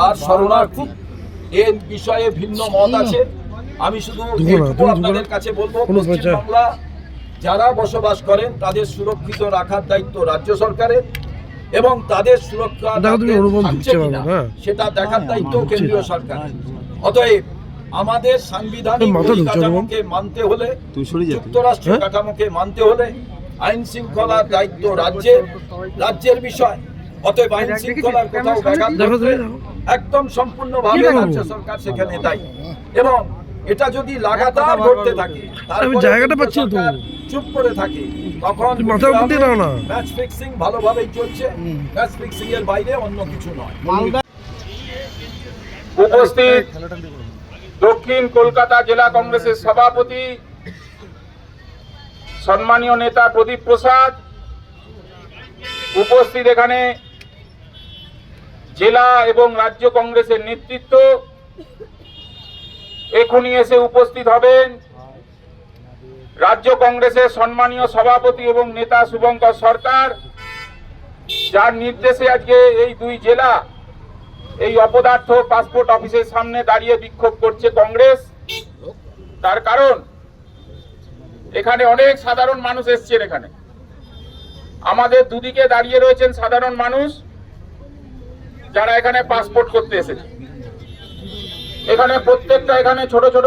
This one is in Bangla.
আর শরণার্থী। এর বিষয়ে ভিন্ন মত আছে। আমি শুধু। আপনাদের কাছে বলব কোনো পশ্চিমবাংলা যারা বসবাস করেন তাদের সুরক্ষিত রাখার দায়িত্ব রাজ্য সরকারের এবং তাদের সুরক্ষা হ্যাঁ। সেটা দেখার দায়িত্ব কেন্দ্রীয় সরকার। অতএব আমাদের সাংবিধানিক মানতে হলে যুক্তরাষ্ট্রীয় হ্যাঁ? কাঠামোকে মানতে হলে আইন শৃঙ্খলার দায়িত্ব রাজ্যের রাজ্যের বিষয়। অতএব আইন শৃঙ্খলার কোথাও ব্যাঘাত একদম সম্পূর্ণভাবে রাজ্য সরকার সেখানে দায়ী। এবং এটা যদি লাগাতার ঘটতে থাকে আমি জায়গাটা পাচ্ছি তো। চুপ করে থাকে তখন উপর দিয়ে নাও না। ম্যাচ ফিক্সিং ভালোভাবেই চলছে। ম্যাচ ফিক্সিং এর বাইরে অন্য কিছু নয়। উপস্থিত দক্ষিণ কলকাতা জেলা কংগ্রেসের সভাপতি সম্মানীয় নেতা প্রদীপ প্রসাদ। উপস্থিত এখানে জেলা এবং রাজ্য কংগ্রেসের নেতৃত্ব এখনই এসে উপস্থিত হবেন। রাজ্য কংগ্রেসের সম্মানীয় সভাপতি এবং নেতা শুভঙ্কর সরকার, যার নির্দেশে আজকে এই দুই জেলা, এই অপদার্থ পাসপোর্ট অফিসের সামনে দাঁড়িয়ে বিক্ষোভ করছে কংগ্রেস। তার কারণ, এখানে অনেক সাধারণ মানুষ এসছেন এখানে। আমাদের দুদিকে দাঁড়িয়ে রয়েছেন সাধারণ মানুষ। যারা এখানে পাসপোর্ট করতে এসেছে। এখানে প্রত্যেকটা এখানে ছোট ছোট